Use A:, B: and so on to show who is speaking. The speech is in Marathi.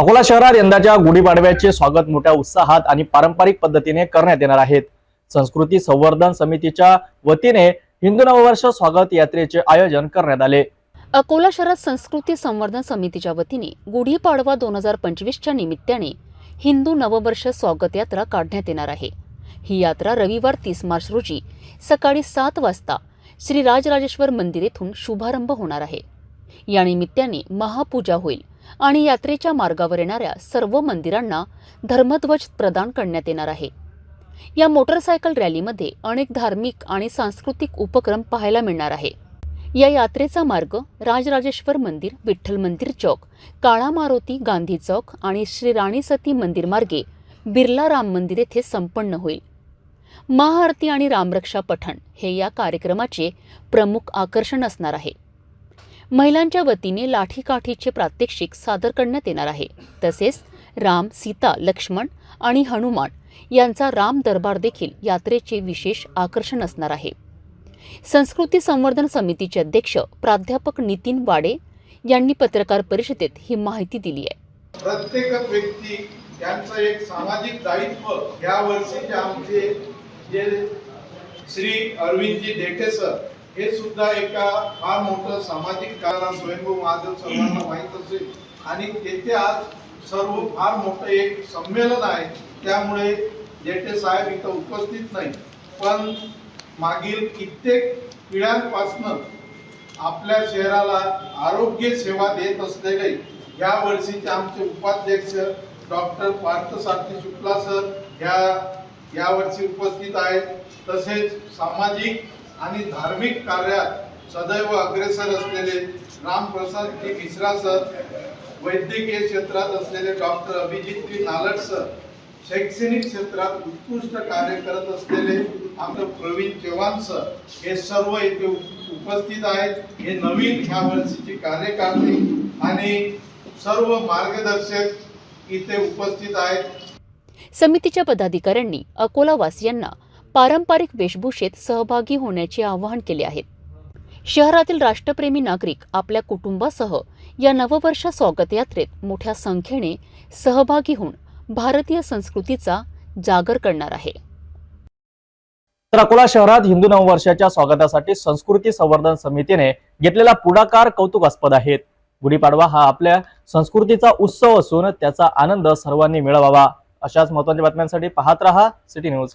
A: अकोला शहरात यंदाच्या गुढीपाडव्याचे स्वागत मोठ्या उत्साहात आणि पारंपरिक पद्धतीने करण्यात येणार आहेत. संस्कृती संवर्धन समितीच्या वतीने हिंदू नववर्ष स्वागत यात्रेचे आयोजन करण्यात आले.
B: अकोला शहरात संस्कृती संवर्धन समितीच्या वतीने गुढीपाडवा दोन हजार पंचवीसच्या निमित्ताने हिंदू नववर्ष स्वागत यात्रा काढण्यात येणार आहे. ही यात्रा रविवार तीस मार्च रोजी सकाळी सात वाजता श्री राजराजेश्वर मंदिर येथून शुभारंभ होणार आहे. या निमित्ताने महापूजा होईल. आणि यात्रेच्या मार्गावर येणाऱ्या सर्व मंदिरांना धर्मध्वज प्रदान करण्यात येणार आहे. या मोटरसायकल रॅलीमध्ये अनेक धार्मिक आणि सांस्कृतिक उपक्रम पाहायला मिळणार आहे. या यात्रेचा मार्ग राजराजेश्वर मंदिर विठ्ठल मंदिर चौक काळा मारुती गांधी चौक आणि श्री राणी सती मंदिर मार्गे बिर्ला राम मंदिर येथे संपन्न होईल. महाआरती आणि रामरक्षा पठण हे या कार्यक्रमाचे प्रमुख आकर्षण असणार आहे. महिलांच्या वतीने लाठीकाठीचे प्रात्यक्षिक सादर करण्यात येणार आहे. तसेच राम सीता लक्ष्मण आणि हनुमान यांचा राम दरबार देखील यात्रेचे विशेष आकर्षण असणार आहे. संस्कृती संवर्धन समितीचे अध्यक्ष प्राध्यापक नितीन वाडे यांनी पत्रकार परिषदेत ही माहिती दिली आहे.
C: प्रत्येक व्यक्ती यांचं एक सामाजिक दायित्व या वर्षीचे आमचे जे श्री अरविंदजी देठे सर हे सुद्धा एका फार मोठं सामाजिक कारण स्वयंभू महादेव सर्वांना माहीत असेल. आणि तेथे आज सर्व फार मोठं एक संमेलन आहे. त्यामुळे जेठे साहेब इथं उपस्थित नाही पण मागील कित्येक पिढ्यांपासनं आपल्या शहराला आरोग्य सेवा देत असलेले या वर्षीचे आमचे उपाध्यक्ष डॉक्टर पार्थसारथी शुक्ला सर ह्या यावर्षी उपस्थित आहेत. तसेच सामाजिक आणि धार्मिक कार्यात सदैव अग्रेसर असलेले रामप्रसाद जी मिश्रा सर वैद्यकीय क्षेत्रात असलेले doctor Abhijit P Nalat sir शैक्षणिक क्षेत्रात उत्कृष्ट कार्य करत असलेले आपलं प्रवीण चव्हाण सर हे सर्व इथे उपस्थित आहेत. हे नवीन ह्या वर्षीची कार्यकारणी आणि सर्व मार्गदर्शक इथे उपस्थित आहेत.
B: समितीच्या पदाधिकाऱ्यांनी अकोलावासियांना पारंपरिक वेशभूषेत सहभागी होण्याचे आवाहन केले आहे. शहरातील राष्ट्रप्रेमी नागरिक आपल्या कुटुंबासह या नववर्ष स्वागत यात्रेत मोठ्या संख्येने सहभागी होऊन भारतीय संस्कृतीचा जागर करणार आहे.
A: तर अकोला शहरात हिंदू नववर्षाच्या स्वागतासाठी संस्कृती संवर्धन समितीने घेतलेला पुढाकार कौतुकास्पद आहेत गुढीपाडवा हा आपल्या संस्कृतीचा उत्सव असून त्याचा आनंद सर्वांनी मिळवावा. अशाच महत्त्वाच्या बातम्यांसाठी पाहत रहा सिटी न्यूज.